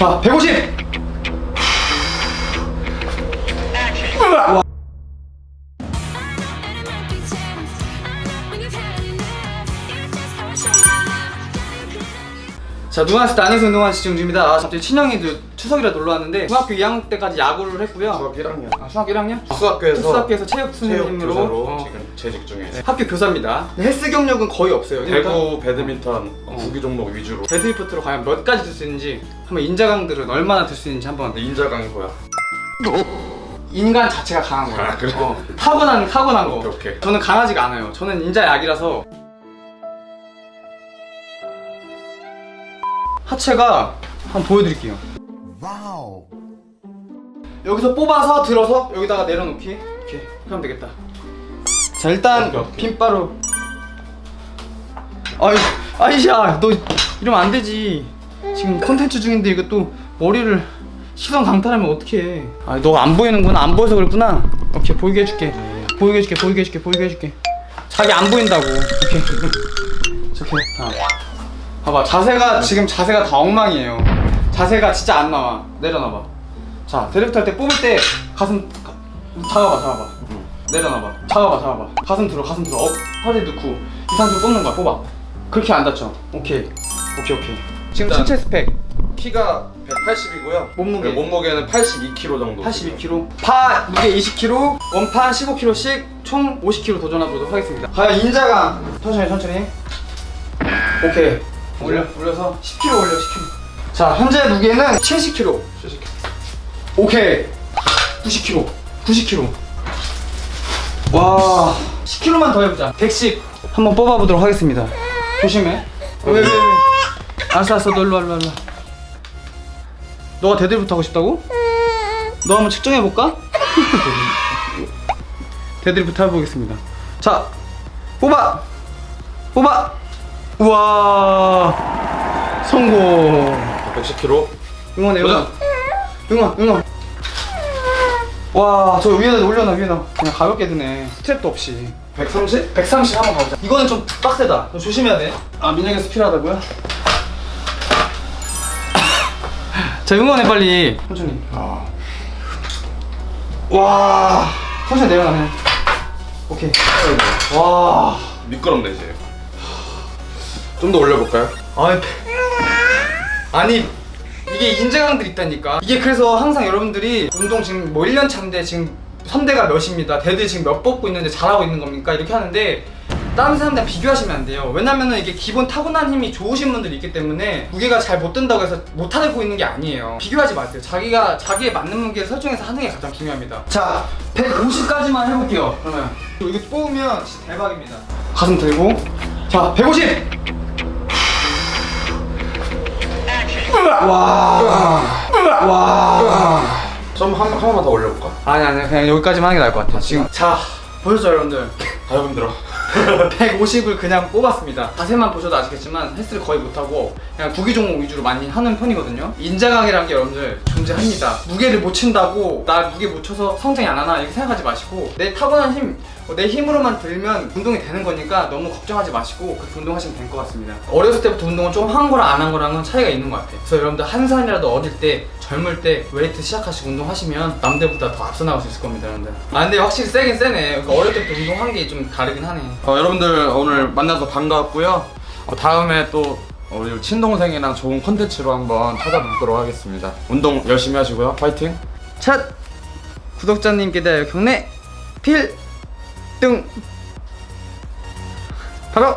자, 150. 자, 누아스 안에서 운동한 시청주입니다. 아, 갑자기 친형이도 추석이라 놀러 왔는데 중학교 2학년 때까지 야구를 했고요. 수학 1학년 아, 중학교 1학년? 수학교에서 수학교에서 체육 선생님으로 교사로 어, 지금 재직 중에 네, 학교 교사입니다. 헬스 경력은 거의 없어요. 그러니까 배구, 배드민턴, 어. 구기 종목 위주로 데드리프트로 과연 몇 가지 들 수 있는지 한번 인자강들은 얼마나 들 수 있는지 한번 인자강이 뭐야? 인간 자체가 강한 거예요. 아, 그래? 어, 타고난 타고난 거. 오케이, 오케이. 저는 강하지가 않아요. 저는 인자 약이라서 하체가 한번 보여드릴게요. 여기서 뽑아서 들어서 여기다가 내려놓기. 이렇게 하면 되겠다. 자 일단 오케이, 오케이. 핀바로. 아이 아이샤 너 이러면 안 되지. 지금 컨텐츠 중인데 이거 또 머리를 시선 강탈하면 어떡해. 아 너가 안 보이는구나 안 보여서 그랬구나. 오케이 보이게 해줄게. 보이게 해줄게 보이게 해줄게 보이게 해줄게. 자기 안 보인다고. 이렇게. 아. 봐봐 자세가 지금 자세가 다 엉망이에요. 자세가 진짜 안 나와. 내려놔봐. 자 드래프트 할 때 뽑을 때 가슴 가- 잡아봐 잡아봐. 내려놔봐. 잡아봐 잡아봐. 가슴 들어 가슴 들어. 업 허리 넣고 이 상태로 뽑는 거야 뽑아. 그렇게 안 다쳐. 오케이. 오케이 오케이. 지금 일단- 신체 스펙 키가 180이고요 몸무게. 몸무게는 82kg 정도 82kg. 파 무게 20kg, 원판 15kg씩 총 50kg 도전해보도록 하겠습니다. 과연 인자가 천천히 천천히. 오케이. 올려 올려서 10kg 올려 10kg. 자 현재 무게는 70kg. 오케이. 90kg. 90kg. 와 10kg만 더 해보자. 110. 한번 뽑아보도록 하겠습니다. 조심해. 왜왜 왜? 알았어 알았어 너 일로 와 일로 와 일로 와. 너가 데드리프트 하고 싶다고? 너 한번 측정해볼까? 데드리프트 해보겠습니다 자 뽑아 뽑아 우와 성공 110kg 응원해 응원. 응원 응원. 와 저 위에다 올려놔 위에다. 그냥 가볍게 드네. 스트랩도 없이. 130? 130 한번 가보자. 이거는 좀 빡세다. 좀 조심해야 돼 아 민혁에서 필요하다고요? 자 응원해 빨리. 천천히. 아. 와. 천천히 내려가네. 오케이. 와. 미끄럽네 이제. 좀 더 올려볼까요? 아니, 아니 이게 인재강들 있다니까. 이게 그래서 항상 여러분들이 운동 지금 뭐 1년 차인데 지금 선대가 몇입니다. 데드 지금 몇 뽑고 있는데 잘하고 있는 겁니까? 이렇게 하는데 다른 사람들랑 비교하시면 안 돼요. 왜냐면은 이게 기본 타고난 힘이 좋으신 분들이 있기 때문에 무게가 잘 못 든다고 해서 못 하고 있는 게 아니에요. 비교하지 마세요. 자기가 자기에 맞는 무게를 설정해서 하는 게 가장 중요합니다. 자 150까지만 해볼게요 그러면. 이거 뽑으면 진짜 대박입니다. 가슴 들고. 자 150! 와. 와. 좀 한, 한 번만 더 올려볼까? 아니 아니 그냥 여기까지만 하는 게 나을 것 같아. 지금 자 보셨죠 여러분들? 아 힘들어 150을 그냥 뽑았습니다. 자세만 보셔도 아시겠지만 헬스를 거의 못하고 그냥 구기 종목 위주로 많이 하는 편이거든요. 인자강이라는 게 여러분들 존재합니다. 무게를 못 친다고 나 무게 못 쳐서 성장이 안 하나 이렇게 생각하지 마시고 내 타고난 힘, 어, 내 힘으로만 들면 운동이 되는 거니까 너무 걱정하지 마시고 그렇게 운동하시면 될 것 같습니다. 어렸을 때부터 운동을 좀 한 거랑 안 한 거랑은 차이가 있는 것 같아요. 그래서 여러분들 한 살이라도 어릴 때 젊을 때 웨이트 시작하시고 운동하시면 남들보다 더 앞서 나갈 수 있을 겁니다, 여러분들. 아 근데 확실히 세긴 세네. 그러니까 어릴 때부터 운동한 게 좀 다르긴 하네. 어, 여러분들 오늘 만나서 반가웠고요 어, 다음에 또 우리 친동생이랑 좋은 컨텐츠로 한번 찾아뵙도록 하겠습니다 운동 열심히 하시고요 파이팅 첫 구독자님께 대하여 경례 필등 바로